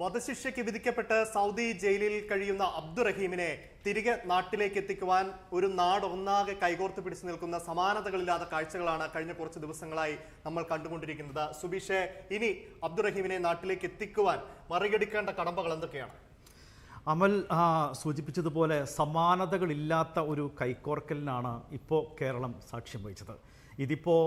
വധശിക്ഷയ്ക്ക് വിധിക്കപ്പെട്ട് സൗദി ജയിലിൽ കഴിയുന്ന അബ്ദുറഹീമിനെ തിരികെ നാട്ടിലേക്ക് എത്തിക്കുവാൻ ഒരു നാടൊന്നാകെ കൈകോർത്ത് പിടിച്ചു നിൽക്കുന്ന സമാനതകളില്ലാത്ത കാഴ്ചകളാണ് കഴിഞ്ഞ കുറച്ച് ദിവസങ്ങളായി നമ്മൾ കണ്ടുകൊണ്ടിരിക്കുന്നത്. സുബീഷെ ഇനി അബ്ദുറഹീമിനെ നാട്ടിലേക്ക് എത്തിക്കുവാൻ മറികടിക്കേണ്ട കടമ്പകൾ എന്തൊക്കെയാണ്? അമൽ സൂചിപ്പിച്ചതുപോലെ സമാനതകളില്ലാത്ത ഒരു കൈക്കോർക്കലിനാണ് ഇപ്പോൾ കേരളം സാക്ഷ്യം വഹിച്ചത്. ഇതിപ്പോൾ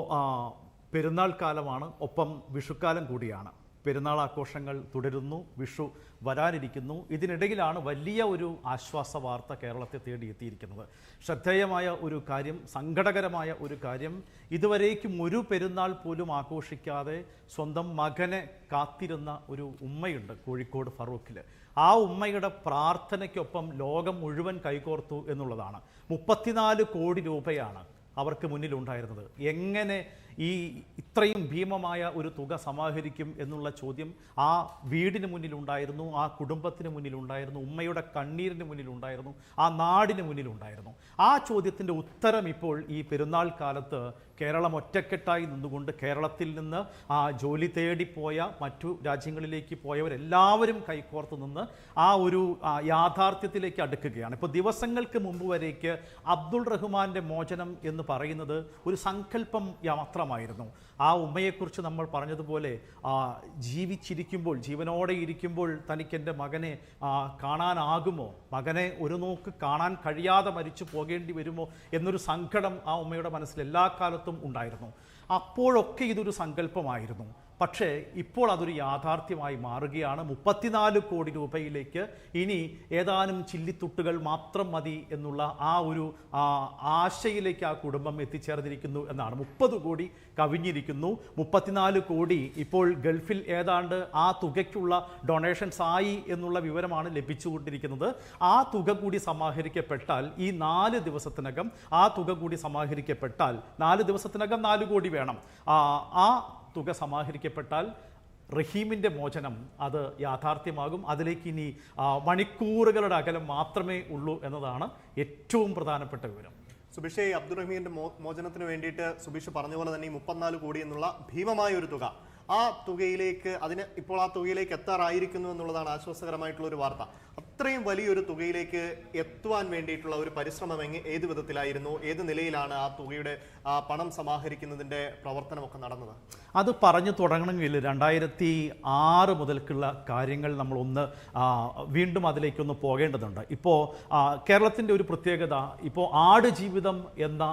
പെരുന്നാൾ കാലമാണ് ഒപ്പം വിഷുക്കാലം കൂടിയാണ്. പെരുന്നാൾ ആഘോഷങ്ങൾ തുടരുന്നു വിഷു വരാനിരിക്കുന്നു. ഇതിനിടയിലാണ് വലിയ ഒരു ആശ്വാസ വാർത്ത കേരളത്തെ തേടിയെത്തിയിരിക്കുന്നത് ശ്രദ്ധേയമായ ഒരു കാര്യം സങ്കടകരമായ ഒരു കാര്യം ഇതുവരേക്കും ഒരു പെരുന്നാൾ പോലും ആഘോഷിക്കാതെ സ്വന്തം മകനെ കാത്തിരുന്ന ഒരു ഉമ്മയുണ്ട് കോഴിക്കോട് ഫറൂഖിൽ ആ ഉമ്മയുടെ പ്രാർത്ഥനയ്ക്കൊപ്പം ലോകം മുഴുവൻ കൈകോർത്തു എന്നുള്ളതാണ്. മുപ്പത്തിനാല് കോടി രൂപയാണ് അവർക്ക് മുന്നിലുണ്ടായിരുന്നത്. എങ്ങനെ ഈ ഇത്രയും ഭീമമായ ഒരു തുക സമാഹരിക്കും എന്നുള്ള ചോദ്യം ആ വീടിന് മുന്നിലുണ്ടായിരുന്നു ആ കുടുംബത്തിന് മുന്നിലുണ്ടായിരുന്നു ഉമ്മയുടെ കണ്ണീരിന് മുന്നിലുണ്ടായിരുന്നു ആ നാടിന് മുന്നിലുണ്ടായിരുന്നു. ആ ചോദ്യത്തിന്റെ ഉത്തരം ഇപ്പോൾ ഈ പെരുന്നാൾ കാലത്ത് കേരളം ഒറ്റക്കെട്ടായി നിന്നുകൊണ്ട് കേരളത്തിൽ നിന്ന് ആ ജോലി തേടിപ്പോയ മറ്റു രാജ്യങ്ങളിലേക്ക് പോയവരെല്ലാവരും കൈകോർത്ത് നിന്ന് ആ ഒരു യാഥാർത്ഥ്യത്തിലേക്ക് അടുക്കുകയാണ്. ഇപ്പോൾ ദിവസങ്ങൾക്ക് മുമ്പ് വരേക്ക് അബ്ദുൾ റഹ്മാന്റെ മോചനം എന്ന് പറയുന്നത് ഒരു സങ്കല്പം മാത്രമായിരുന്നു ആ ഉമ്മയെക്കുറിച്ച് നമ്മൾ പറഞ്ഞതുപോലെ ആ, ജീവിച്ചിരിക്കുമ്പോൾ ജീവനോടെ ഇരിക്കുമ്പോൾ തനിക്ക് എന്റെ മകനെ കാണാനാകുമോ? മകനെ ഒരു നോക്ക് കാണാൻ കഴിയാതെ മരിച്ചു പോകേണ്ടി വരുമോ? എന്നൊരു സങ്കടം ആ ഉമ്മയുടെ മനസ്സിൽ എല്ലാ കാലത്തും ഉണ്ടായിരുന്നു. അപ്പോഴൊക്കെ ഇതൊരു സങ്കല്പമായിരുന്നു. പക്ഷേ ഇപ്പോൾ അതൊരു യാഥാർത്ഥ്യമായി മാറുകയാണ്. മുപ്പത്തിനാല് കോടി രൂപയിലേക്ക് ഇനി ഏതാനും ചില്ലിത്തുട്ടുകൾ മാത്രം മതി എന്നുള്ള ആ ഒരു ആശയിലേക്ക് ആ കുടുംബം എത്തിച്ചേർന്നിരിക്കുന്നു എന്നാണ്. മുപ്പത് കോടി കവിഞ്ഞിരിക്കുന്നു. മുപ്പത്തിനാല് കോടി ഇപ്പോൾ ഗൾഫിൽ ഏതാണ്ട് ആ തുകയ്ക്കുള്ള ഡൊണേഷൻസ് ആയി എന്നുള്ള വിവരമാണ് ലഭിച്ചുകൊണ്ടിരിക്കുന്നത്. ആ തുക കൂടി സമാഹരിക്കപ്പെട്ടാൽ ഈ നാല് ദിവസത്തിനകം ആ തുക കൂടി സമാഹരിക്കപ്പെട്ടാൽ നാല് ദിവസത്തിനകം നാല് കോടി വേണം. ആ തുക സമാഹരിക്കപ്പെട്ടാൽ റഹീമിന്റെ മോചനം അത് യാഥാർത്ഥ്യമാകും. അതിലേക്ക് ഇനി മണിക്കൂറുകളുടെ അകലം മാത്രമേ ഉള്ളൂ എന്നതാണ് ഏറ്റവും പ്രധാനപ്പെട്ട വിവരം. സുബീഷെ ഈ അബ്ദുറഹീമിന്റെ മോ മോചനത്തിന് വേണ്ടിയിട്ട് സുബിഷ് പറഞ്ഞ പോലെ തന്നെ ഈ മുപ്പത്തിനാല് കോടി എന്നുള്ള ഭീമമായ ഒരു തുക. ആ തുകയിലേക്ക് അതിന് ഇപ്പോൾ ആ തുകയിലേക്ക് എത്താറായിരിക്കുന്നു എന്നുള്ളതാണ് ആശ്വാസകരമായിട്ടുള്ള ഒരു വാർത്ത. അത്രയും വലിയൊരു തുകയിലേക്ക് എത്തുവാൻ വേണ്ടിയിട്ടുള്ള ഒരു പരിശ്രമം ഏത് വിധത്തിലായിരുന്നു? ഏത് നിലയിലാണ് ആ തുകയുടെ ആ പണം സമാഹരിക്കുന്നതിന്റെ പ്രവർത്തനമൊക്കെ നടന്നത്? അത് പറഞ്ഞു തുടങ്ങണമെങ്കിൽ രണ്ടായിരത്തി ആറ് മുതൽക്കുള്ള കാര്യങ്ങൾ നമ്മളൊന്ന് വീണ്ടും അതിലേക്കൊന്ന് പോകേണ്ടതുണ്ട്. ഇപ്പോൾ കേരളത്തിന്റെ ഒരു പ്രത്യേകത ഇപ്പോൾ ആടുജീവിതം എന്ന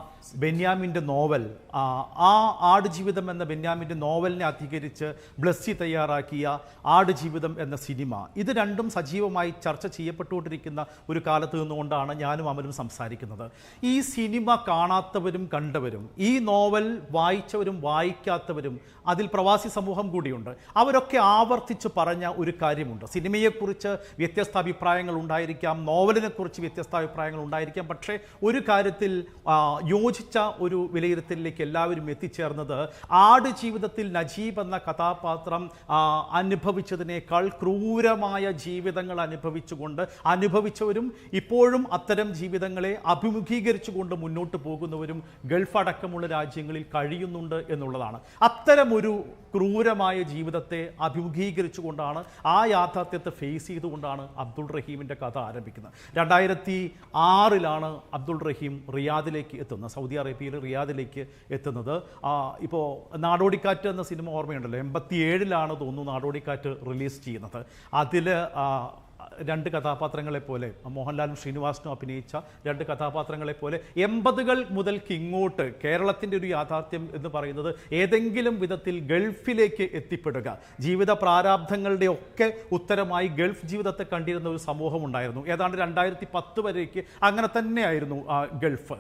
ബെന്യാമിന്റെ നോവൽ ആ ആടുജീവിതം എന്ന ബെന്യാമിന്റെ നോവലിനെ അധികരിച്ച് ബ്ലസ്സി തയ്യാറാക്കിയ ആടുജീവിതം എന്ന സിനിമ ഇത് രണ്ടും സജീവമായി ചർച്ച ചെയ്യപ്പെട്ടുകൊണ്ടിരിക്കുന്ന ഒരു കാലത്ത് നിന്നുകൊണ്ടാണ് ഞാനും അമലും സംസാരിക്കുന്നത്. ഈ സിനിമ കാണാത്തവരും കണ്ടവരും ഈ നോവൽ വായിച്ചവരും വായിക്കാത്തവരും അതിൽ പ്രവാസി സമൂഹം കൂടിയുണ്ട്. അവരൊക്കെ ആവർത്തിച്ച് പറഞ്ഞ ഒരു കാര്യമുണ്ട്. സിനിമയെക്കുറിച്ച് വ്യത്യസ്ത അഭിപ്രായങ്ങൾ ഉണ്ടായിരിക്കാം നോവലിനെക്കുറിച്ച് വ്യത്യസ്ത അഭിപ്രായങ്ങൾ ഉണ്ടായിരിക്കാം. പക്ഷേ ഒരു കാര്യത്തിൽ യോജിച്ച ഒരു വിലയിരുത്തലിലേക്ക് എല്ലാവരും എത്തിച്ചേർന്നത് ആട് ജീവിതത്തിൽ നജീബ് എന്ന കഥാപാത്രം അനുഭവിച്ചതിനേക്കാൾ ക്രൂരമായ ജീവിതങ്ങൾ അനുഭവിച്ചുകൊണ്ട് അനുഭവിച്ചവരും ഇപ്പോഴും അത്തരം ജീവിതങ്ങളെ അഭിമുഖീകരിച്ചുകൊണ്ട് മുന്നോട്ട് പോകുന്നവരും ഗൾഫ് അടക്കമുള്ള രാജ്യങ്ങളിൽ കഴിയുന്നുണ്ട് എന്നുള്ളതാണ്. അത്തരമൊരു ക്രൂരമായ ജീവിതത്തെ അഭിമുഖീകരിച്ചുകൊണ്ടാണ് ആ യാഥാർത്ഥ്യത്തെ ഫേസ് ചെയ്തുകൊണ്ടാണ് അബ്ദുൾ റഹീമിന്റെ കഥ ആരംഭിക്കുന്നത്. രണ്ടായിരത്തി ആറിലാണ് അബ്ദുൾ റഹീം റിയാദിലേക്ക് എത്തുന്നത്. സൗദി അറേബ്യയിൽ റിയാദിലേക്ക് എത്തുന്നത്. ഇപ്പോൾ നാടോടിക്കാറ്റ് എന്ന സിനിമ ഓർമ്മയുണ്ടല്ലോ. എൺപത്തി ഏഴിലാണ് തോന്നുന്നു നാടോടിക്കാറ്റ് റിലീസ് ചെയ്യുന്നത്. അതിൽ രണ്ട് കഥാപാത്രങ്ങളെ പോലെ മോഹൻലാലും ശ്രീനിവാസനും അഭിനയിച്ച രണ്ട് കഥാപാത്രങ്ങളെ പോലെ എൺപതുകൾ മുതൽക്ക് ഇങ്ങോട്ട് കേരളത്തിന്റെ ഒരു യാഥാർത്ഥ്യം എന്ന് പറയുന്നത് ഏതെങ്കിലും വിധത്തിൽ ഗൾഫിലേക്ക് എത്തിപ്പെടുക. ജീവിത പ്രാരാബ്ധങ്ങളുടെ ഒക്കെ ഉത്തരമായി ഗൾഫ് ജീവിതത്തെ കണ്ടിരുന്ന ഒരു സമൂഹം ഉണ്ടായിരുന്നു. ഏതാണ്ട് രണ്ടായിരത്തി പത്ത് വരേക്ക് അങ്ങനെ തന്നെയായിരുന്നു ആ, ഗൾഫ്.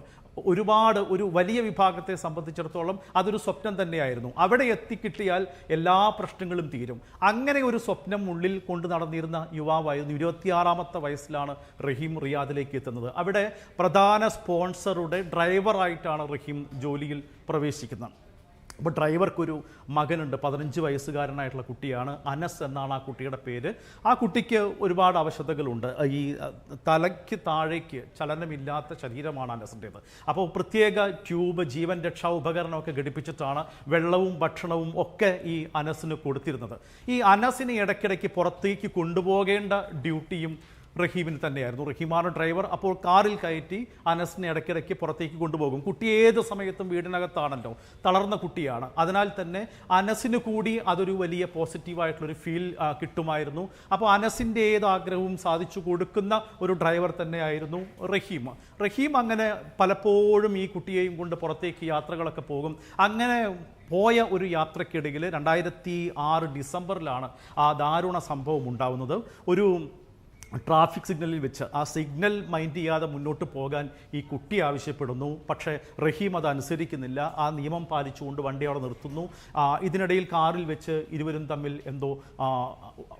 ഒരുപാട് ഒരു വലിയ വിഭാഗത്തെ സംബന്ധിച്ചിടത്തോളം അതൊരു സ്വപ്നം തന്നെയായിരുന്നു. അവിടെ എത്തിക്കിട്ടിയാൽ എല്ലാ പ്രശ്നങ്ങളും തീരും. അങ്ങനെ ഒരു സ്വപ്നം ഉള്ളിൽ കൊണ്ട് നടന്നിരുന്ന യുവാവായിരുന്നു ഇരുപത്തിയാറാമത്തെ വയസ്സിലാണ് റഹീം റിയാദിലേക്ക് എത്തുന്നത്. അവിടെ പ്രധാന സ്പോൺസറുടെ ഡ്രൈവറായിട്ടാണ് റഹീം ജോലിയിൽ പ്രവേശിക്കുന്നത്. അപ്പോൾ ഡ്രൈവർക്കൊരു മകനുണ്ട് പതിനഞ്ച് വയസ്സുകാരനായിട്ടുള്ള കുട്ടിയാണ്. അനസ് എന്നാണ് ആ കുട്ടിയുടെ പേര്. ആ കുട്ടിക്ക് ഒരുപാട് അവശതകളുണ്ട്. ഈ തലയ്ക്ക് താഴേക്ക് ചലനമില്ലാത്ത ശരീരമാണ് അനസിന്റേത്. അപ്പോൾ പ്രത്യേക ട്യൂബ് ജീവൻ രക്ഷാ ഉപകരണമൊക്കെ ഘടിപ്പിച്ചിട്ടാണ് വെള്ളവും ഭക്ഷണവും ഒക്കെ ഈ അനസിന് കൊടുത്തിരുന്നത്. ഈ അനസിനെ ഇടയ്ക്കിടയ്ക്ക് പുറത്തേക്ക് കൊണ്ടുപോകേണ്ട ഡ്യൂട്ടിയും റഹീമിന് തന്നെയായിരുന്നു. റഹീമാണ് ഡ്രൈവർ. അപ്പോൾ കാറിൽ കയറ്റി അനസിനെ ഇടയ്ക്കിടയ്ക്ക് പുറത്തേക്ക് കൊണ്ടുപോകും. കുട്ടി ഏത് സമയത്തും വീടിനകത്താണല്ലോ. തളർന്ന കുട്ടിയാണ്. അതിനാൽ തന്നെ അനസിന് കൂടി അതൊരു വലിയ പോസിറ്റീവായിട്ടുള്ളൊരു ഫീൽ കിട്ടുമായിരുന്നു. അപ്പോൾ അനസിന്റെ ഏത് ആഗ്രഹവും സാധിച്ചു കൊടുക്കുന്ന ഒരു ഡ്രൈവർ തന്നെയായിരുന്നു റഹീം. റഹീം അങ്ങനെ പലപ്പോഴും ഈ കുട്ടിയെയും കൊണ്ട് പുറത്തേക്ക് യാത്രകളൊക്കെ പോകും. അങ്ങനെ പോയ ഒരു യാത്രക്കിടയിൽ രണ്ടായിരത്തി ആറ് ഡിസംബറിലാണ് ആ ദാരുണ സംഭവം ഉണ്ടാവുന്നത്. ഒരു ട്രാഫിക് സിഗ്നലിൽ വെച്ച് ആ സിഗ്നൽ മൈൻഡ് ചെയ്യാതെ മുന്നോട്ട് പോകാൻ ഈ കുട്ടി ആവശ്യപ്പെടുന്നു. പക്ഷേ റഹീം അത് അനുസരിക്കുന്നില്ല. ആ നിയമം പാലിച്ചുകൊണ്ട് വണ്ടി അവിടെ നിർത്തുന്നു. ഇതിനിടയിൽ കാറിൽ വെച്ച് ഇരുവരും തമ്മിൽ എന്തോ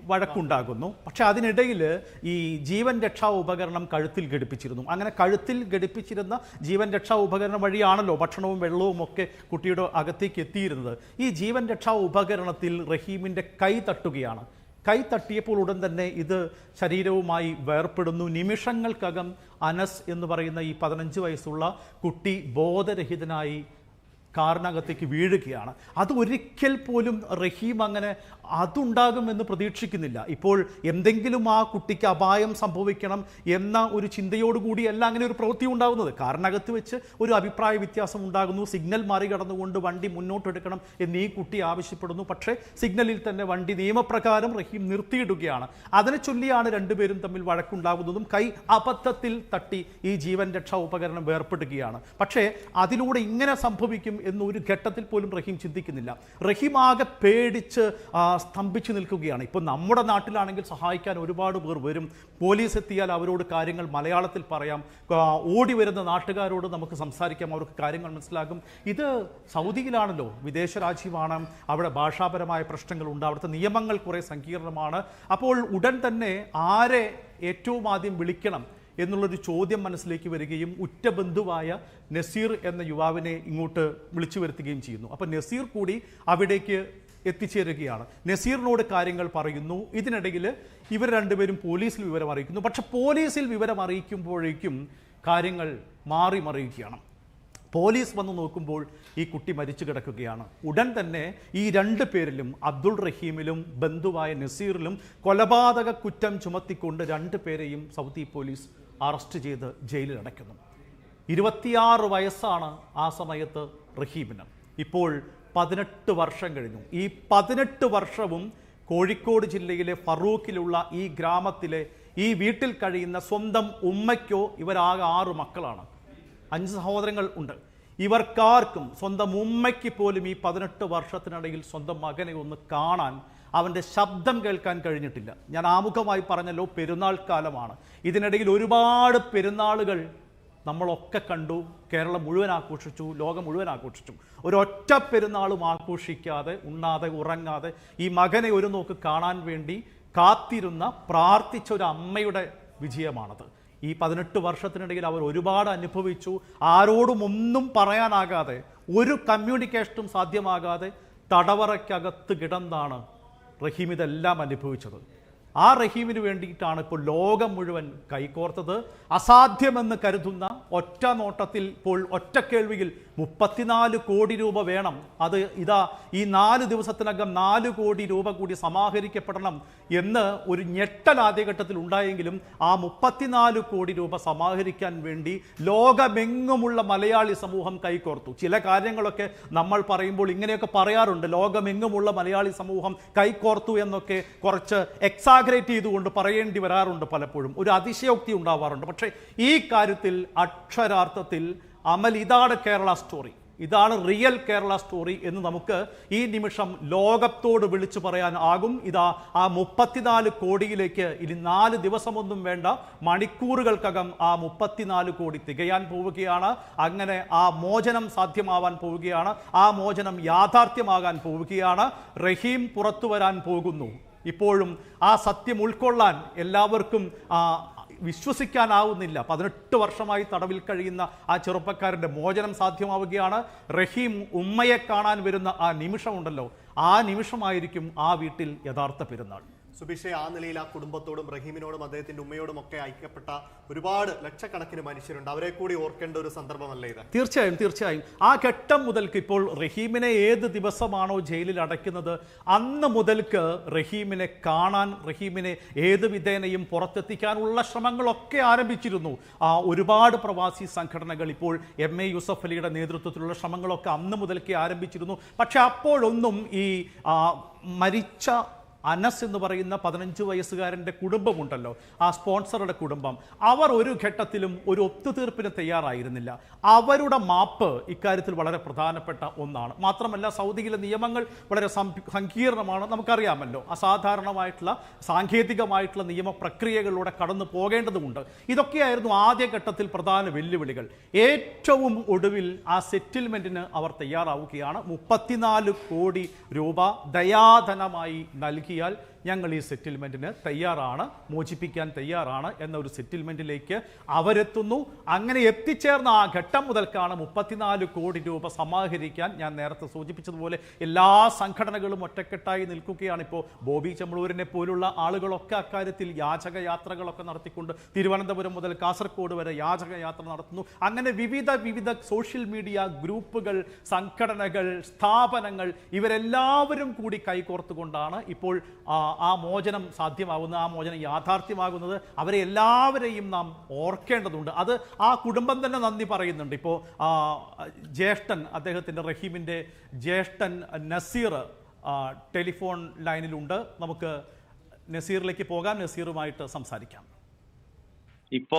വഴക്കുണ്ടാകുന്നു. പക്ഷേ അതിനിടയിൽ ഈ ജീവൻ രക്ഷാ ഉപകരണം കഴുത്തിൽ ഘടിപ്പിച്ചിരുന്നു. അങ്ങനെ കഴുത്തിൽ ഘടിപ്പിച്ചിരുന്ന ജീവൻ രക്ഷാ ഉപകരണം വഴിയാണല്ലോ ഭക്ഷണവും വെള്ളവും ഒക്കെ കുട്ടിയുടെ അകത്തേക്ക് എത്തിയിരുന്നത്. ഈ ജീവൻ രക്ഷാ ഉപകരണത്തിൽ റഹീമിന്റെ കൈ തട്ടുകയാണ്. കൈ തട്ടിയപ്പോൾ ഉടൻ തന്നെ ഇത് ശരീരവുമായി വേർപ്പെടുന്നു. നിമിഷങ്ങൾക്കകം അനസ് എന്ന് പറയുന്ന ഈ പതിനഞ്ച് വയസ്സുള്ള കുട്ടി ബോധരഹിതനായി കാറിനകത്തേക്ക് വീഴുകയാണ്. അത് ഒരിക്കൽ പോലും റഹീം അങ്ങനെ അതുണ്ടാകുമെന്ന് പ്രതീക്ഷിക്കുന്നില്ല. ഇപ്പോൾ എന്തെങ്കിലും ആ കുട്ടിക്ക് അപായം സംഭവിക്കണം എന്ന ഒരു ചിന്തയോടുകൂടിയല്ല അങ്ങനെ ഒരു പ്രവൃത്തി ഉണ്ടാകുന്നത്. കാറിനകത്ത് വെച്ച് ഒരു അഭിപ്രായ വ്യത്യാസം ഉണ്ടാകുന്നു. സിഗ്നൽ മാറി കടന്നുകൊണ്ട് വണ്ടി മുന്നോട്ടെടുക്കണം എന്ന് ഈ കുട്ടി ആവശ്യപ്പെടുന്നു. പക്ഷേ സിഗ്നലിൽ തന്നെ വണ്ടി നിയമപ്രകാരം റഹീം നിർത്തിയിടുകയാണ്. അതിനെ ചൊല്ലിയാണ് രണ്ടുപേരും തമ്മിൽ വഴക്കുണ്ടാകുന്നതും കൈ അബദ്ധത്തിൽ തട്ടി ഈ ജീവൻ രക്ഷാ ഉപകരണം വേർപ്പെടുകയാണ് പക്ഷേ അതിലൂടെ ഇങ്ങനെ സംഭവിക്കും എന്ന് ഒരു ഘട്ടത്തിൽ പോലും റഹീം ചിന്തിക്കുന്നില്ല. റഹീം ആകെ പേടിച്ച് സ്തംഭിച്ചു നിൽക്കുകയാണ്. ഇപ്പോൾ നമ്മുടെ നാട്ടിലാണെങ്കിൽ സഹായിക്കാൻ ഒരുപാട് പേർ വരും. പോലീസ് എത്തിയാൽ അവരോട് കാര്യങ്ങൾ മലയാളത്തിൽ പറയാം. ഓടി വരുന്ന നാട്ടുകാരോട് നമുക്ക് സംസാരിക്കാം. അവർക്ക് കാര്യങ്ങൾ മനസ്സിലാകും. ഇത് സൗദിയിലാണല്ലോ. വിദേശ രാജ്യമാണ്. അവിടെ ഭാഷാപരമായ പ്രശ്നങ്ങളുണ്ട്. അവിടുത്തെ നിയമങ്ങൾ കുറേ സങ്കീർണമാണ്. അപ്പോൾ ഉടൻ തന്നെ ആരെ ഏറ്റവും ആദ്യം വിളിക്കണം? എന്നുള്ളൊരു ചോദ്യം മനസ്സിലേക്ക് വരികയും ഉറ്റ ബന്ധുവായ നസീർ എന്ന യുവാവിനെ ഇങ്ങോട്ട് വിളിച്ചു വരുത്തുകയും ചെയ്യുന്നു. അപ്പം നസീർ കൂടി അവിടേക്ക് എത്തിച്ചേരുകയാണ്. നസീറിനോട് കാര്യങ്ങൾ പറയുന്നു. ഇതിനിടയിൽ ഇവർ രണ്ടുപേരും പോലീസിൽ വിവരം അറിയിക്കുന്നു. പക്ഷെ പോലീസിൽ വിവരം അറിയിക്കുമ്പോഴേക്കും കാര്യങ്ങൾ മാറി മറിയുകയാണ്. പോലീസ് വന്ന് നോക്കുമ്പോൾ ഈ കുട്ടി മരിച്ചു കിടക്കുകയാണ്. ഉടൻ തന്നെ ഈ രണ്ട് പേരിലും അബ്ദുൾ റഹീമിലും ബന്ധുവായ നസീറിലും കൊലപാതക കുറ്റം ചുമത്തിക്കൊണ്ട് രണ്ട് പേരെയും സൗദി പോലീസ് അറസ്റ്റ് ചെയ്ത് ജയിലിൽ അടയ്ക്കുന്നു. ഇരുപത്തിയാറ് വയസ്സാണ് ആ സമയത്ത് റഹീമിന്. ഇപ്പോൾ പതിനെട്ട് വർഷം കഴിഞ്ഞു. ഈ പതിനെട്ട് വർഷവും കോഴിക്കോട് ജില്ലയിലെ ഫറൂഖിലുള്ള ഈ ഗ്രാമത്തിലെ ഈ വീട്ടിൽ കഴിയുന്ന സ്വന്തം ഉമ്മയ്ക്കോ ഇവരാകെ ആറ് മക്കളാണ്. അഞ്ച് സഹോദരങ്ങൾ ഉണ്ട്. ഇവർക്കാർക്കും സ്വന്തം ഉമ്മയ്ക്ക് പോലും ഈ പതിനെട്ട് വർഷത്തിനിടയിൽ സ്വന്തം മകനെ ഒന്ന് കാണാൻ അവന്റെ ശബ്ദം കേൾക്കാൻ കഴിഞ്ഞിട്ടില്ല. ഞാൻ ആമുഖമായി പറഞ്ഞല്ലോ പെരുന്നാൾ കാലമാണ്. ഇതിനിടയിൽ ഒരുപാട് പെരുന്നാളുകൾ നമ്മളൊക്കെ കണ്ടു കേരളം മുഴുവൻ ആഘോഷിച്ചു ലോകം മുഴുവൻ ആഘോഷിച്ചു. ഒരൊറ്റ പെരുന്നാളും ആഘോഷിക്കാതെ ഉണ്ണാതെ ഉറങ്ങാതെ ഈ മകനെ ഒരു നോക്ക് കാണാൻ വേണ്ടി കാത്തിരുന്ന പ്രാർത്ഥിച്ച ഒരു അമ്മയുടെ വിജയമാണത്. ഈ പതിനെട്ട് വർഷത്തിനിടയിൽ അവർ ഒരുപാട് അനുഭവിച്ചു. ആരോടും ഒന്നും പറയാനാകാതെ ഒരു കമ്മ്യൂണിക്കേഷനും സാധ്യമാകാതെ തടവറയ്ക്കകത്ത് കിടന്നാണ് റഹീം ഇതെല്ലാം അനുഭവിച്ചത്. ആ റഹീമിന് വേണ്ടിയിട്ടാണ് ഇപ്പോൾ ലോകം മുഴുവൻ കൈകോർത്തത്. അസാധ്യമെന്ന് കരുതുന്ന ഒറ്റ നോട്ടത്തിൽ ഇപ്പോൾ ഒറ്റ കേൾവിയിൽ മുപ്പത്തിനാല് കോടി രൂപ വേണം. അത് ഇതാ ഈ നാല് ദിവസത്തിനകം നാല് കോടി രൂപ കൂടി സമാഹരിക്കപ്പെടണം എന്ന് ഒരു ഞെട്ടൽ ആദ്യഘട്ടത്തിൽ ഉണ്ടായെങ്കിലും ആ മുപ്പത്തിനാല് കോടി രൂപ സമാഹരിക്കാൻ വേണ്ടി ലോകമെങ്ങുമുള്ള മലയാളി സമൂഹം കൈകോർത്തു. ചില കാര്യങ്ങളൊക്കെ നമ്മൾ പറയുമ്പോൾ ഇങ്ങനെയൊക്കെ പറയാറുണ്ട്. ലോകമെങ്ങുമുള്ള മലയാളി സമൂഹം കൈകോർത്തു എന്നൊക്കെ കുറച്ച് എക്സാഗ്രേറ്റ് ചെയ്തുകൊണ്ട് പറയേണ്ടി വരാറുണ്ട് പലപ്പോഴും. ഒരു അതിശയോക്തി ഉണ്ടാവാറുണ്ട്. പക്ഷേ ഈ കാര്യത്തിൽ അക്ഷരാർത്ഥത്തിൽ അമൽ ഇതാണ് കേരള സ്റ്റോറി ഇതാണ് റിയൽ കേരള സ്റ്റോറി എന്ന് നമുക്ക് ഈ നിമിഷം ലോകത്തോട് വിളിച്ചു പറയാൻ ആകും ഇതാ ആ മുപ്പത്തിനാല് കോടിയിലേക്ക് ഇനി നാല് ദിവസമൊന്നും വേണ്ട. മണിക്കൂറുകൾക്കകം ആ മുപ്പത്തിനാല് കോടി തികയാൻ പോവുകയാണ്. അങ്ങനെ ആ മോചനം സാധ്യമാവാൻ പോവുകയാണ്. ആ മോചനം യാഥാർത്ഥ്യമാകാൻ പോവുകയാണ്. റഹീം പുറത്തു വരാൻ പോകുന്നു. ഇപ്പോഴും ആ സത്യം ഉൾക്കൊള്ളാൻ എല്ലാവർക്കും ആ, വിശ്വസിക്കാനാവുന്നില്ല. പതിനെട്ട് വർഷമായി തടവിൽ കഴിയുന്ന ആ ചെറുപ്പക്കാരന്റെ മോചനം സാധ്യമാവുകയാണ്. റഹീം ഉമ്മയെ കാണാൻ വരുന്ന ആ നിമിഷമുണ്ടല്ലോ. ആ നിമിഷമായിരിക്കും ആ വീട്ടിൽ യഥാർത്ഥ പെരുന്നാൾ. സുബിഷെ ആ നിലയിൽ ആ കുടുംബത്തോടും റഹീമിനോടും അദ്ദേഹത്തിന്റെ ഉമ്മയോടും ഒക്കെ ഐക്യപ്പെട്ട ഒരുപാട് ലക്ഷക്കണക്കിന് മനുഷ്യരുണ്ട്. അവരെ കൂടി ഓർക്കേണ്ട ഒരു സന്ദർഭമല്ലേ ഇത്? തീർച്ചയായും തീർച്ചയായും. ആ ഘട്ടം മുതൽക്ക് ഇപ്പോൾ റഹീമിനെ ഏത് ദിവസമാണോ ജയിലിൽ അടയ്ക്കുന്നത് അന്ന് മുതൽക്ക് റഹീമിനെ കാണാൻ റഹീമിനെ ഏത് വിധേനയും പുറത്തെത്തിക്കാനുള്ള ശ്രമങ്ങളൊക്കെ ആരംഭിച്ചിരുന്നു. ആ ഒരുപാട് പ്രവാസി സംഘടനകൾ ഇപ്പോൾ എം എ യൂസഫ് അലിയുടെ നേതൃത്വത്തിലുള്ള ശ്രമങ്ങളൊക്കെ അന്ന് മുതൽക്കേ ആരംഭിച്ചിരുന്നു. പക്ഷെ അപ്പോഴൊന്നും ഈ മരിച്ച അനസ് എന്ന് പറയുന്ന പതിനഞ്ച് വയസ്സുകാരന്റെ കുടുംബമുണ്ടല്ലോ. ആ സ്പോൺസറുടെ കുടുംബം. അവർ ഒരു ഘട്ടത്തിലും ഒരു ഒത്തുതീർപ്പിന് തയ്യാറായിരുന്നില്ല. അവരുടെ മാപ്പ് ഇക്കാര്യത്തിൽ വളരെ പ്രധാനപ്പെട്ട ഒന്നാണ്. മാത്രമല്ല സൗദിയിലെ നിയമങ്ങൾ വളരെ സങ്കീർണമാണ്. നമുക്കറിയാമല്ലോ അസാധാരണമായിട്ടുള്ള സാങ്കേതികമായിട്ടുള്ള നിയമപ്രക്രിയകളിലൂടെ കടന്നു പോകേണ്ടതുണ്ട്. ഇതൊക്കെയായിരുന്നു ആദ്യഘട്ടത്തിൽ പ്രധാന വെല്ലുവിളികൾ. ഏറ്റവും ഒടുവിൽ ആ സെറ്റിൽമെന്റിന് അവർ തയ്യാറാവുകയാണ്. മുപ്പത്തിനാല് കോടി രൂപ ദയാധനമായി فيها ഞങ്ങൾ ഈ സെറ്റിൽമെന്റിന് തയ്യാറാണ് മോചിപ്പിക്കാൻ തയ്യാറാണ് എന്ന ഒരു സെറ്റിൽമെന്റിലേക്ക് അവരെത്തുന്നു. അങ്ങനെ എത്തിച്ചേർന്ന ആ ഘട്ടം മുതൽക്കാണ് മുപ്പത്തിനാല് കോടി രൂപ സമാഹരിക്കാൻ ഞാൻ നേരത്തെ സൂചിപ്പിച്ചതുപോലെ എല്ലാ സംഘടനകളും ഒറ്റക്കെട്ടായി നിൽക്കുകയാണ്. ഇപ്പോൾ ബോബി ചമ്മളൂരിനെ പോലുള്ള ആളുകളൊക്കെ അക്കാര്യത്തിൽ യാചക യാത്രകളൊക്കെ നടത്തിക്കൊണ്ട് തിരുവനന്തപുരം മുതൽ കാസർഗോഡ് വരെ യാചക യാത്ര നടത്തുന്നു. അങ്ങനെ വിവിധ വിവിധ സോഷ്യൽ മീഡിയ ഗ്രൂപ്പുകൾ സംഘടനകൾ സ്ഥാപനങ്ങൾ ഇവരെല്ലാവരും കൂടി കൈകോർത്തുകൊണ്ടാണ് ഇപ്പോൾ ആ, മോചനം സാധ്യമാകുന്നത് ആ മോചനം യാഥാർത്ഥ്യമാകുന്നത് അവരെ എല്ലാവരെയും നാം ഓർക്കേണ്ടതുണ്ട്. അത് ആ കുടുംബം തന്നെ നന്ദി പറയുന്നുണ്ട്. ഇപ്പോൾ ആ, ജ്യേഷ്ഠൻ അദ്ദേഹത്തിന്റെ റഹീമിന്റെ ജ്യേഷ്ഠൻ നസീർ ടെലിഫോൺ ലൈനിലുണ്ട്. നമുക്ക് നസീറിലേക്ക് പോകാം. നസീറുമായിട്ട് സംസാരിക്കാം. ഇപ്പോ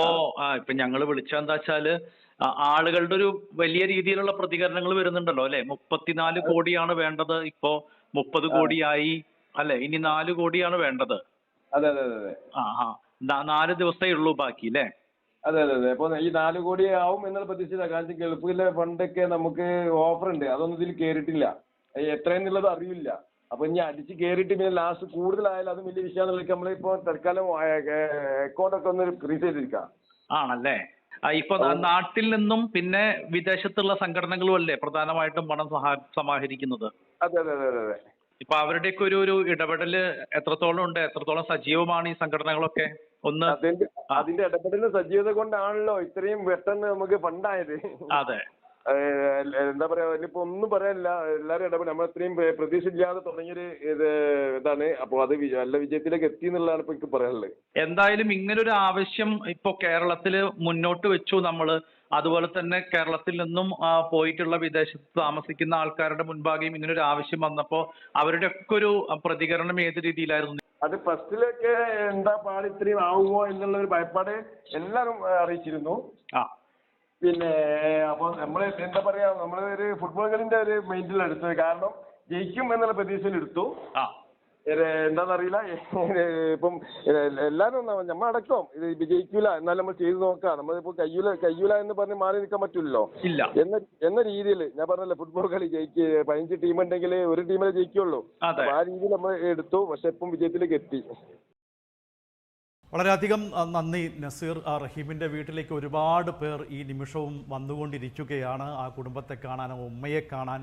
ഇപ്പൊ ഞങ്ങൾ വിളിച്ചെന്താ വെച്ചാൽ ആളുകളുടെ ഒരു വലിയ രീതിയിലുള്ള പ്രതികരണങ്ങൾ വരുന്നുണ്ടല്ലോ അല്ലെ? മുപ്പത്തിനാല് കോടിയാണ് വേണ്ടത്. ഇപ്പോ മുപ്പത് കോടിയായി അല്ലെ? ഇനി നാല് കോടിയാണ് വേണ്ടത്. അതെ അതെ അതെ അതെ. ആ ആ. നാ- നാല് ദിവസമേ ഉള്ളൂ ബാക്കി അല്ലേ? അതെ അതെ അതെ. അപ്പൊ ഈ നാല് കോടി ആവും എന്നുള്ള പ്രതീക്ഷിച്ച കാരണം ഗൾഫിലെ ഫണ്ടൊക്കെ നമുക്ക് ഓഫർ ഉണ്ട് അതൊന്നും ഇതിൽ കേറിയിട്ടില്ല. എത്രയെന്നുള്ളത് അറിയില്ല അപ്പൊ ഇനി അടിച്ച് കേറിയിട്ട് പിന്നെ ലാസ്റ്റ് കൂടുതലായാലും അത് വലിയ വിഷയമാണെന്നുള്ള നമ്മളിപ്പോ തൽക്കാലം അക്കൗണ്ട് ഒക്കെ ഒന്ന് ഫ്രീസ് ചെയ്തിരിക്കാം. ആണല്ലേ? ആ, ഇപ്പൊ നാ- നാട്ടിൽ നിന്നും പിന്നെ വിദേശത്തുള്ള സംഘടനകളും അല്ലേ പ്രധാനമായിട്ടും പണം സഹാ- സമാഹരിക്കുന്നത്? അതെ അതെ അതെ അതെ അതെ. ഇപ്പൊ അവരുടെയൊക്കെ ഒരു ഒരു ഇടപെടൽ എത്രത്തോളം ഉണ്ട്? എത്രത്തോളം സജീവമാണ് ഈ സംഘടനകളൊക്കെ? ഒന്ന് അതിന്റെ അതിന്റെ ഇടപെടലിന്റെ സജീവത കൊണ്ടാണല്ലോ ഇത്രയും പെട്ടെന്ന് നമുക്ക് ഫണ്ടായത്. അതെ. എന്താ പറയാ ഇനിയിപ്പോ ഒന്നും പറയാനില്ല. എല്ലാരും ഇടപെടും നമ്മൾ ഇത്രയും പ്ര- പ്രതീക്ഷയില്ലാതെ തുടങ്ങിയൊരു ഇത് ഇതാണ്. അപ്പൊ അത് നല്ല വിജയത്തിലേക്ക് എത്തി എന്നുള്ളതാണ് ഇപ്പൊ എനിക്ക് പറയാനുള്ളത്. എന്തായാലും ഇങ്ങനൊരു ആവശ്യം ഇപ്പൊ കേരളത്തിൽ മുന്നോട്ട് വെച്ചു നമ്മൾ. അതുപോലെ തന്നെ കേരളത്തിൽ നിന്നും പോയിട്ടുള്ള വിദേശത്ത് താമസിക്കുന്ന ആൾക്കാരുടെ മുൻപാകെയും ഇങ്ങനൊരു ആവശ്യം വന്നപ്പോ അവരുടെ ഒക്കെ ഒരു പ്രതികരണം ഏത് രീതിയിലായിരുന്നു? അത് ഫസ്റ്റിലൊക്കെ എന്താ പാട് ഇത്രയും ആവുമോ എന്നുള്ള ഒരു ഭയപ്പാട് എല്ലാവരും അറിയിച്ചിരുന്നു. ആ. പിന്നെ അപ്പൊ നമ്മൾ എന്താ പറയാ നമ്മൾ ഒരു ഫുട്ബോൾ കളിന്റെ ഒരു മൈൻഡിൽ എടുത്തത്. കാരണം ജയിക്കും എന്നുള്ള പ്രതീക്ഷയിൽ എടുത്തു ഏത് ഇപ്പം ഏത് നമ്മൾ അടക്കം. ഇത് വിജയിക്കൂല. എന്നാലും നമ്മൾ ചെയ്തു നോക്കാം. നമ്മളിപ്പോ കയ്യൂല കയ്യൂല എന്ന് പറഞ്ഞ് മാറി നിൽക്കാൻ പറ്റില്ലല്ലോ ഇല്ല. എന്ന എന്ന രീതിയിൽ ഞാൻ പറഞ്ഞല്ലോ ഫുട്ബോൾ കളി ജയിക്ക് പതിനഞ്ച് ടീം ഉണ്ടെങ്കിൽ ഒരു ടീമിലെ ജയിക്കുള്ളൂ. അപ്പൊ ആ രീതിയിൽ നമ്മൾ എടുത്തു. പക്ഷെ ഇപ്പം വിജയത്തിലേക്ക് എത്തി. വളരെയധികം നന്ദി നസീർ റഹീമിന്റെ വീട്ടിലേക്ക് ഒരുപാട് പേർ ഈ നിമിഷവും വന്നുകൊണ്ടിരിക്കുകയാണ്. ആ കുടുംബത്തെ കാണാൻ ഉമ്മയെ കാണാൻ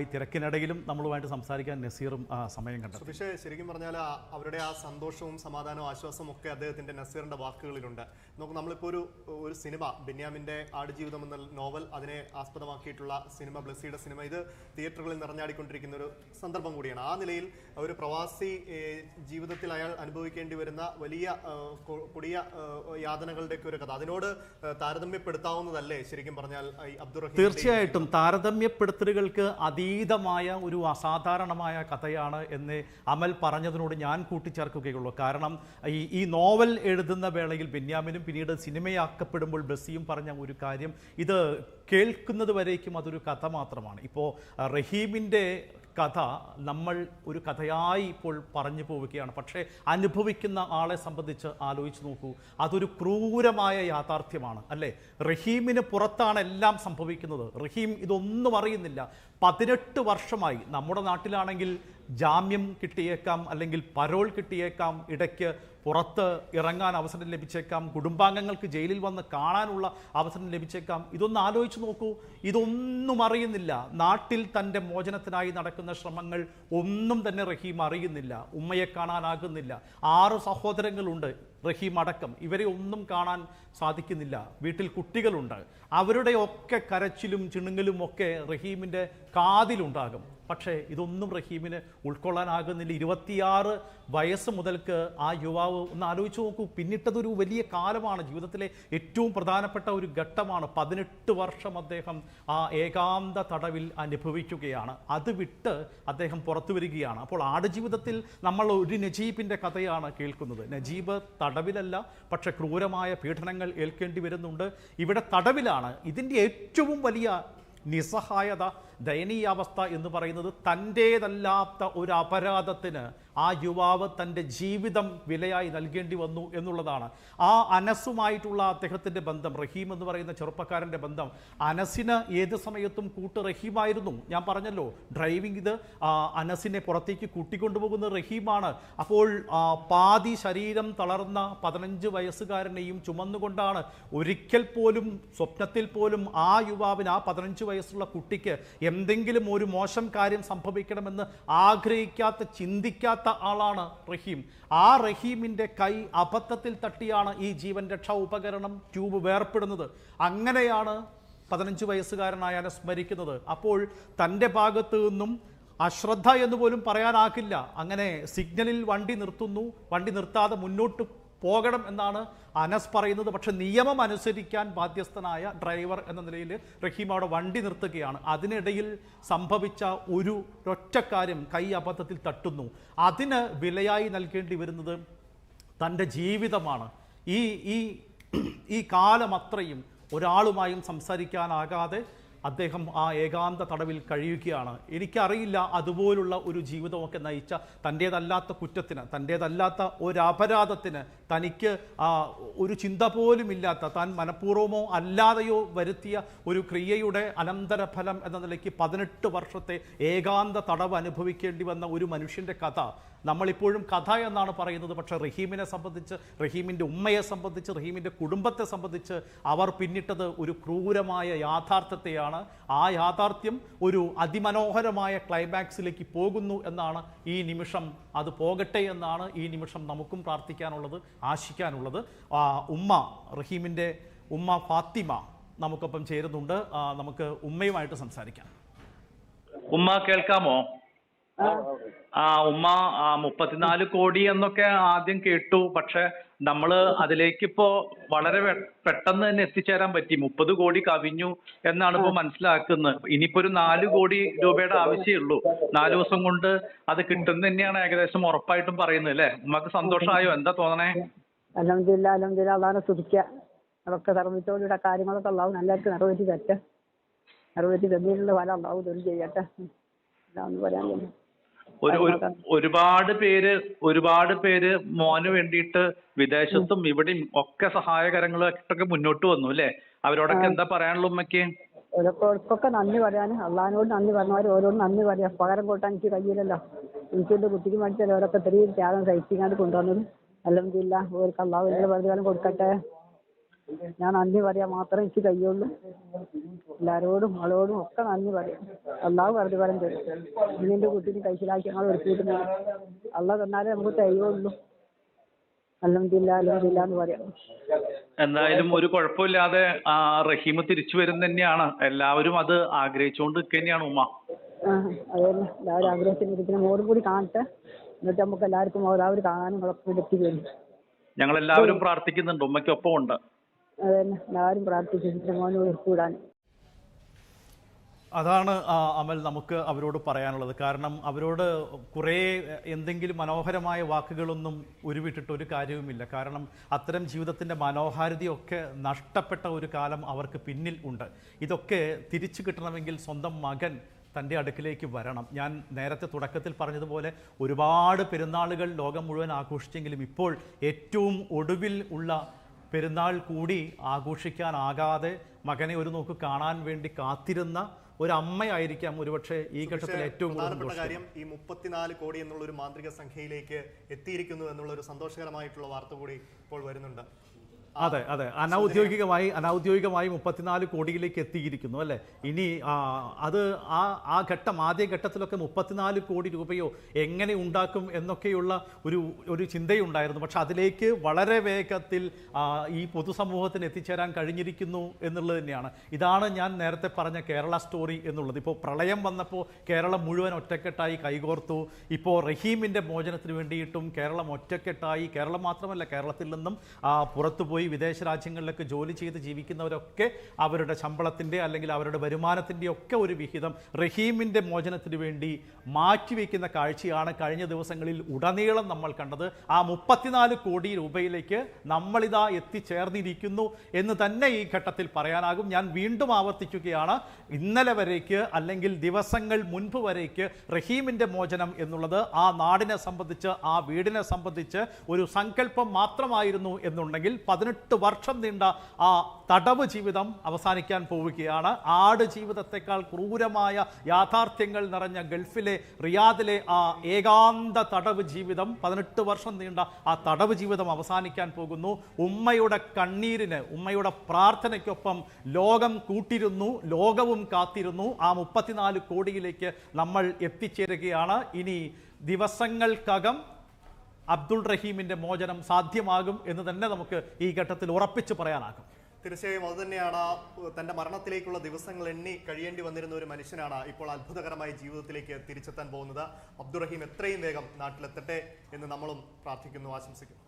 ഈ തിരക്കിനിടയിലും നമ്മളുമായിട്ട് സംസാരിക്കാൻ നസീറും സമയം കണ്ടു പക്ഷേ ശരിക്കും പറഞ്ഞാൽ അവരുടെ ആ സന്തോഷവും സമാധാനവും ആശ്വാസവും ഒക്കെ അദ്ദേഹത്തിന്റെ നസീറിന്റെ വാക്കുകളിലുണ്ട്. നമുക്ക് നമ്മളിപ്പോൾ ഒരു ഒരു സിനിമ ബെന്യാമിന്റെ ആടുജീവിതം എന്ന നോവൽ അതിനെ ആസ്പദമാക്കിയിട്ടുള്ള സിനിമ ബ്ലസ്സിയുടെ സിനിമ ഇത് തിയേറ്ററുകളിൽ നിറഞ്ഞാടിക്കൊണ്ടിരിക്കുന്ന ഒരു സന്ദർഭം കൂടിയാണ്. ആ നിലയിൽ ഒരു പ്രവാസി ജീവിതത്തിൽ അയാൾ അനുഭവിക്കേണ്ടി വരുന്ന വലിയ കൊടിയ യാതനകളുടെയൊക്കെ ഒരു കഥ. അതിനോട് താരതമ്യപ്പെടുത്താവുന്നതല്ലേ ശരിക്കും പറഞ്ഞാൽ അബ്ദുറഹീം തീർച്ചയായിട്ടും. താരതമ്യപ്പെടുത്തലുകൾക്ക് അതീതമായ ഒരു അസാധാരണമായ കഥയാണ് എന്ന് അമൽ പറഞ്ഞതിനോട് ഞാൻ കൂട്ടിച്ചേർക്കുകയുള്ളൂ. കാരണം ഈ ഈ നോവൽ എഴുതുന്ന വേളയിൽ ബെന്യാമിനും പിന്നീട് സിനിമയാക്കപ്പെടുമ്പോൾ ബസ്സിയും പറഞ്ഞ ഒരു കാര്യം ഇത് കേൾക്കുന്നത് വരേക്കും അതൊരു കഥ മാത്രമാണ്. ഇപ്പോൾ റഹീമിന്റെ കഥ നമ്മൾ ഒരു കഥയായി ഇപ്പോൾ പറഞ്ഞു പോവുകയാണ്. പക്ഷേ അനുഭവിക്കുന്ന ആളെ സംബന്ധിച്ച് ആലോചിച്ച് നോക്കൂ. അതൊരു ക്രൂരമായ യാഥാർത്ഥ്യമാണ് അല്ലേ? റഹീമിന് പുറത്താണ് എല്ലാം സംഭവിക്കുന്നത്. റഹീം ഇതൊന്നും അറിയുന്നില്ല. പതിനെട്ട് വർഷമായി നമ്മുടെ നാട്ടിലാണെങ്കിൽ ജാമ്യം കിട്ടിയേക്കാം അല്ലെങ്കിൽ പരോൾ കിട്ടിയേക്കാം ഇടയ്ക്ക് പുറത്ത് ഇറങ്ങാൻ അവസരം ലഭിച്ചേക്കാം കുടുംബാംഗങ്ങൾക്ക് ജയിലിൽ വന്ന് കാണാനുള്ള അവസരം ലഭിച്ചേക്കാം. ഇതൊന്ന് ആലോചിച്ച് നോക്കൂ. ഇതൊന്നും അറിയുന്നില്ല. നാട്ടിൽ തന്റെ മോചനത്തിനായി നടക്കുന്ന ശ്രമങ്ങൾ ഒന്നും തന്നെ റഹീം അറിയുന്നില്ല. ഉമ്മയെ കാണാനാകുന്നില്ല. ആറ് സഹോദരങ്ങളുണ്ട് റഹീം അടക്കം. ഇവരെ ഒന്നും കാണാൻ സാധിക്കുന്നില്ല. വീട്ടിൽ കുട്ടികളുണ്ട്. അവരുടെ ഒക്കെ കരച്ചിലും ചിണുങ്ങലും ഒക്കെ റഹീമിന്റെ കാതിലുണ്ടാകും. പക്ഷേ ഇതൊന്നും റഹീമിന് ഉൾക്കൊള്ളാനാകുന്നില്ല. ഇരുപത്തിയാറ് വയസ്സ് മുതൽക്ക് ആ യുവാവ് ഒന്ന് ആലോചിച്ച് നോക്കൂ. പിന്നിട്ടതൊരു വലിയ കാലമാണ്. ജീവിതത്തിലെ ഏറ്റവും പ്രധാനപ്പെട്ട ഒരു ഘട്ടമാണ് പതിനെട്ട് വർഷം അദ്ദേഹം ആ ഏകാന്ത തടവിൽ അനുഭവിക്കുകയാണ്. അത് വിട്ട് അദ്ദേഹം പുറത്തു വരികയാണ്. അപ്പോൾ ആടുജീവിതത്തിൽ നമ്മൾ ഒരു നജീബിന്റെ കഥയാണ് കേൾക്കുന്നത്. നജീബ് തടവിലല്ല പക്ഷെ ക്രൂരമായ പീഡനങ്ങൾ ഏൽക്കേണ്ടി വരുന്നുണ്ട്. ഇവിടെ തടവിലാണ്. ഇതിന്റെ ഏറ്റവും വലിയ നിസ്സഹായത ദയനീയാവസ്ഥ എന്ന് പറയുന്നത് തന്റേതല്ലാത്ത ഒരു അപരാധത്തിന് ആ യുവാവ് തന്റെ ജീവിതം വിലയായി നൽകേണ്ടി വന്നു എന്നുള്ളതാണ്. ആ അനസുമായിട്ടുള്ള അദ്ദേഹത്തിന്റെ ബന്ധം റഹീം എന്ന് പറയുന്ന ചെറുപ്പക്കാരന്റെ ബന്ധം അനസിന് ഏത് സമയത്തും കൂട്ട് റഹീമായിരുന്നു. ഞാൻ പറഞ്ഞല്ലോ ഡ്രൈവിംഗ് ഇത് അനസിനെ പുറത്തേക്ക് കൂട്ടിക്കൊണ്ടുപോകുന്ന റഹീമാണ്. അപ്പോൾ പാതി ശരീരം തളർന്ന പതിനഞ്ച് വയസ്സുകാരനെയും ചുമന്നുകൊണ്ടാണ് ഒരിക്കൽ പോലും സ്വപ്നത്തിൽ പോലും ആ യുവാവിന് ആ പതിനഞ്ച് വയസ്സുള്ള കുട്ടിക്ക് എന്തെങ്കിലും ഒരു മോശം കാര്യം സംഭവിക്കണമെന്ന് ആഗ്രഹിക്കാത്ത ചിന്തിക്കാത്ത ആളാണ് റഹീം. ആ റഹീമിന്റെ കൈ അബദ്ധത്തിൽ തട്ടിയാണ് ഈ ജീവൻ രക്ഷാ ഉപകരണം ട്യൂബ് വേർപ്പെടുന്നത്. അങ്ങനെയാണ് പതിനഞ്ച് വയസ്സുകാരനായ സ്മരിക്കുന്നത് മരിക്കുന്നത്. അപ്പോൾ തന്റെ ഭാഗത്തു നിന്നും അശ്രദ്ധ എന്ന് പോലും പറയാനാകില്ല. അങ്ങനെ സിഗ്നലിൽ വണ്ടി നിർത്തുന്നു. വണ്ടി നിർത്താതെ മുന്നോട്ട് പോകണം എന്നാണ് അനസ് പറയുന്നത്. പക്ഷെ നിയമം അനുസരിക്കാൻ ബാധ്യസ്ഥനായ ഡ്രൈവർ എന്ന നിലയിൽ റഹീം അവിടെ വണ്ടി നിർത്തുകയാണ്. അതിനിടയിൽ സംഭവിച്ച ഒരു ഒറ്റക്കാര്യം കൈ അബദ്ധത്തിൽ തട്ടുന്നു. അതിന് വിലയായി നൽകേണ്ടി വരുന്നത് തന്റെ ജീവിതമാണ്. ഈ ഈ ഈ കാലം അത്രയും ഒരാളുമായും സംസാരിക്കാനാകാതെ അദ്ദേഹം ആ ഏകാന്ത തടവിൽ കഴിയുകയാണ്. എനിക്കറിയില്ല അതുപോലുള്ള ഒരു ജീവിതമൊക്കെ നയിച്ച തന്റേതല്ലാത്ത കുറ്റത്തിന് തന്റേതല്ലാത്ത ഒരപരാധത്തിന് തനിക്ക് ഒരു ചിന്ത പോലും ഇല്ലാത്ത താൻ മനഃപൂർവമോ അല്ലാതെയോ വരുത്തിയ ഒരു ക്രിയയുടെ അനന്തരഫലം എന്ന നിലയ്ക്ക് പതിനെട്ട് വർഷത്തെ ഏകാന്ത തടവ് അനുഭവിക്കേണ്ടി വന്ന ഒരു മനുഷ്യന്റെ കഥ നമ്മളിപ്പോഴും കഥ എന്നാണ് പറയുന്നത്. പക്ഷേ റഹീമിനെ സംബന്ധിച്ച് റഹീമിന്റെ ഉമ്മയെ സംബന്ധിച്ച് റഹീമിന്റെ കുടുംബത്തെ സംബന്ധിച്ച് അവർ പിന്നിട്ടത് ഒരു ക്രൂരമായ യാഥാർത്ഥ്യത്തെയാണ്. ആ യാഥാർത്ഥ്യം ഒരു അതിമനോഹരമായ ക്ലൈമാക്സിലേക്ക് പോകുന്നു എന്നാണ് ഈ നിമിഷം അത് പോകട്ടെ എന്നാണ് ഈ നിമിഷം നമുക്കും പ്രാർത്ഥിക്കാനുള്ളത് ആശിക്കാനുള്ളത്. ആ, ഉമ്മ റഹീമിന്റെ ഉമ്മ ഫാത്തിമ നമുക്കൊപ്പം ചേരുന്നുണ്ട്. നമുക്ക് ഉമ്മയുമായിട്ട് സംസാരിക്കാം. ഉമ്മ കേൾക്കാമോ? ആ ഉമ്മ മുപ്പത്തിനാല് കോടി എന്നൊക്കെ ആദ്യം കേട്ടു. പക്ഷെ നമ്മൾ അതിലേക്ക് ഇപ്പോ വളരെ പെട്ടെന്ന് തന്നെ എത്തിച്ചേരാൻ പറ്റി. മുപ്പത് കോടി കവിഞ്ഞു എന്നാണ് ഇപ്പോ മനസ്സിലാക്കുന്നത്. ഇനിയിപ്പോ ഒരു നാല് കോടി രൂപയുടെ ആവശ്യമേ ഉള്ളൂ. നാല് ദിവസം കൊണ്ട് അത് കിട്ടുന്ന തന്നെയാണ് ഏകദേശം ഉറപ്പായിട്ടും പറയുന്നത് അല്ലേ? ഉമ്മക്ക് സന്തോഷമായോ? എന്താ തോന്നണേ? അലഹമില്ല അലഹമില്ല അള്ളാനെ സ്തുതിക്കുക അതൊക്കെ സർവീസോടുകൂടെ കാര്യങ്ങളൊക്കെ അള്ളാഹു നല്ല നിറവേറ്റി തരട്ടെ. നിറവേറ്റി തന്നിട്ടുള്ള ഫലം അള്ളാഹു തൊഴിൽ ചെയ്യട്ടെ. ഇതാന്ന് പറയാൻ ഒരു ഒരു ഒരുപാട് പേര് ഒരുപാട് പേര് മോന് വേണ്ടിയിട്ട് വിദേശത്തും ഇവിടെയും ഒക്കെ സഹായകരങ്ങളായിട്ടൊക്കെ മുന്നോട്ട് വന്നു അല്ലേ? അവരോടൊക്കെ എന്താ പറയാനുള്ള ഉമ്മയ്ക്ക്? ഓരോരുത്തർക്കൊക്കെ നന്ദി പറയാൻ അള്ളഹാനോട് നന്ദി പറഞ്ഞവർ ഓരോട് നന്ദി പറയാം. പകരം കൂട്ടാൻ എനിക്ക് കഴിയില്ലല്ലോ. എനിക്ക് എന്റെ കുട്ടിക്ക് മേടിച്ചാൽ അവരൊക്കെ ഇത്രയും ത്യാഗം സഹിച്ചിങ്ങാണ്ട് കൊണ്ടുവന്നത്. അലഹമില്ല ഓർക്ക് അള്ളാഹു വലിയ പ്രതിഫലം കൊടുക്കട്ടെ. ഞാൻ നന്ദി പറയാൻ മാത്രമേ എനിക്ക് കഴിയുള്ളൂ എല്ലാരോടും ആളോടും ഒക്കെ നന്ദി പറയാം. അള്ളാഹു പ്രതിഫലം തരും. ഇനി എന്റെ കുട്ടീനെ കഴിച്ചിലാക്കി ഞങ്ങൾ ഒരുക്കിയിട്ടുണ്ട് അള്ളാഹ് തന്നാലേ നമുക്ക് കഴിയുള്ളൂ. എന്തായാലും ഒരു കുഴപ്പമില്ലാതെ ആ റഹീം തിരിച്ചു വരും തന്നെയാണ്. എല്ലാവരും അത് ആഗ്രഹിച്ചുകൊണ്ട് തന്നെയാണ് ഉമ്മ. എല്ലാവരും ആഗ്രഹിച്ചിരിക്കുന്ന മോറും കൂടി കാണട്ടെ. എന്നിട്ട് നമുക്ക് എല്ലാവർക്കും ഓരോ കാണാനും ഞങ്ങൾ എല്ലാവരും പ്രാർത്ഥിക്കുന്നുണ്ട്. ഉമ്മയ്ക്കൊപ്പം ഉണ്ട് അതാണ് അമൽ നമുക്ക് അവരോട് പറയാനുള്ളത്. കാരണം അവരോട് കുറേ എന്തെങ്കിലും മനോഹരമായ വാക്കുകളൊന്നും ഉരുവിട്ടിട്ട് ഒരു കാര്യവുമില്ല. കാരണം അത്തരം ജീവിതത്തിന്റെ മനോഹാരിതയൊക്കെ നഷ്ടപ്പെട്ട ഒരു കാലം അവർക്ക് പിന്നിൽ ഉണ്ട്. ഇതൊക്കെ തിരിച്ചു കിട്ടണമെങ്കിൽ സ്വന്തം മകൻ തന്റെ അടുക്കിലേക്ക് വരണം. ഞാൻ നേരത്തെ തുടക്കത്തിൽ പറഞ്ഞതുപോലെ ഒരുപാട് പെരുന്നാളുകൾ ലോകം മുഴുവൻ ആഘോഷിച്ചെങ്കിലും ഇപ്പോൾ ഏറ്റവും ഒടുവിൽ ഉള്ള പെരുന്നാൾ കൂടി ആഘോഷിക്കാനാകാതെ മകനെ ഒരു നോക്ക് കാണാൻ വേണ്ടി കാത്തിരുന്ന ഒരു അമ്മയായിരിക്കാം ഒരുപക്ഷെ ഈ ഘട്ടത്തിൽ ഏറ്റവും കൂടുതൽ പ്രധാനപ്പെട്ട കാര്യം ഈ മുപ്പത്തിനാല് കോടി എന്നുള്ള ഒരു മാന്ത്രിക സംഖ്യയിലേക്ക് എത്തിയിരിക്കുന്നു എന്നുള്ള ഒരു സന്തോഷകരമായിട്ടുള്ള വാർത്ത കൂടി ഇപ്പോൾ വരുന്നുണ്ട്. അതെ അതെ. അനൗദ്യോഗികമായി അനൗദ്യോഗികമായി മുപ്പത്തിനാല് കോടിയിലേക്ക് എത്തിയിരിക്കുന്നു അല്ലേ? ഇനി അത് ആ ആ ഘട്ടം ആദ്യ ഘട്ടത്തിലൊക്കെ മുപ്പത്തിനാല് കോടി രൂപയോ എങ്ങനെ ഉണ്ടാക്കും എന്നൊക്കെയുള്ള ഒരു ഒരു ചിന്തയുണ്ടായിരുന്നു. പക്ഷെ അതിലേക്ക് വളരെ വേഗത്തിൽ ഈ പൊതുസമൂഹത്തിന് എത്തിച്ചേരാൻ കഴിഞ്ഞിരിക്കുന്നു എന്നുള്ളത് തന്നെയാണ്. ഇതാണ് ഞാൻ നേരത്തെ പറഞ്ഞ കേരള സ്റ്റോറി എന്നുള്ളത്. ഇപ്പോൾ പ്രളയം വന്നപ്പോൾ കേരളം മുഴുവൻ ഒറ്റക്കെട്ടായി കൈകോർത്തു. ഇപ്പോൾ റഹീമിന്റെ മോചനത്തിന് വേണ്ടിയിട്ടും കേരളം ഒറ്റക്കെട്ടായി കേരളം മാത്രമല്ല കേരളത്തിൽ നിന്നും ആ, പുറത്തുപോയി വിദേശ രാജ്യങ്ങളിലൊക്കെ ജോലി ചെയ്ത് ജീവിക്കുന്നവരൊക്കെ അവരുടെ ശമ്പളത്തിന്റെ അല്ലെങ്കിൽ അവരുടെ വരുമാനത്തിന്റെ ഒക്കെ ഒരു വിഹിതം റഹീമിന്റെ മോചനത്തിന് വേണ്ടി മാറ്റിവെക്കുന്ന കാഴ്ചയാണ് കഴിഞ്ഞ ദിവസങ്ങളിൽ ഉടനീളം നമ്മൾ കണ്ടത്. ആ മുപ്പത്തിനാല് കോടി രൂപയിലേക്ക് നമ്മളിതാ എത്തിച്ചേർന്നിരിക്കുന്നു എന്ന് തന്നെ ഈ ഘട്ടത്തിൽ പറയാനാകും. ഞാൻ വീണ്ടും ആവർത്തിക്കുകയാണ്. ഇന്നലെ വരേക്ക് അല്ലെങ്കിൽ ദിവസങ്ങൾ മുൻപ് വരേക്ക് റഹീമിന്റെ മോചനം എന്നുള്ളത് ആ നാടിനെ സംബന്ധിച്ച് ആ വീടിനെ സംബന്ധിച്ച് ഒരു സങ്കല്പം മാത്രമായിരുന്നു എന്നുണ്ടെങ്കിൽ പതിനെട്ട് വർഷം നീണ്ട ആ തടവ് ജീവിതം അവസാനിക്കാൻ പോവുകയാണ്. ആട് ജീവിതത്തെക്കാൾ ക്രൂരമായ യാഥാർത്ഥ്യങ്ങൾ നിറഞ്ഞ ഗൾഫിലെ റിയാദിലെ ആ ഏകാന്ത തടവ് ജീവിതം പതിനെട്ട് വർഷം നീണ്ട ആ തടവ് ജീവിതം അവസാനിക്കാൻ പോകുന്നു. ഉമ്മയുടെ കണ്ണീരിന് ഉമ്മയുടെ പ്രാർത്ഥനയ്ക്കൊപ്പം ലോകം കൂട്ടിരുന്നു ലോകവും കാത്തിരുന്നു. ആ മുപ്പത്തിനാല് കോടിയിലേക്ക് നമ്മൾ എത്തിച്ചേരുകയാണ്. ഇനി ദിവസങ്ങൾക്കകം അബ്ദുൾ റഹീമിന്റെ മോചനം സാധ്യമാകും എന്ന് തന്നെ നമുക്ക് ഈ ഘട്ടത്തിൽ ഉറപ്പിച്ചു പറയാനാകും. തീർച്ചയായും അതുതന്നെയാണ് തന്റെ മരണത്തിലേക്കുള്ള ദിവസങ്ങൾ എണ്ണി കഴിയേണ്ടി വന്നിരുന്ന ഒരു മനുഷ്യനാണ് ഇപ്പോൾ അത്ഭുതകരമായ ജീവിതത്തിലേക്ക് തിരിച്ചെത്താൻ പോകുന്നത്. അബ്ദുറഹീം എത്രയും വേഗം നാട്ടിലെത്തട്ടെ എന്ന് നമ്മളും പ്രാർത്ഥിക്കുന്നു ആശംസിക്കുന്നു.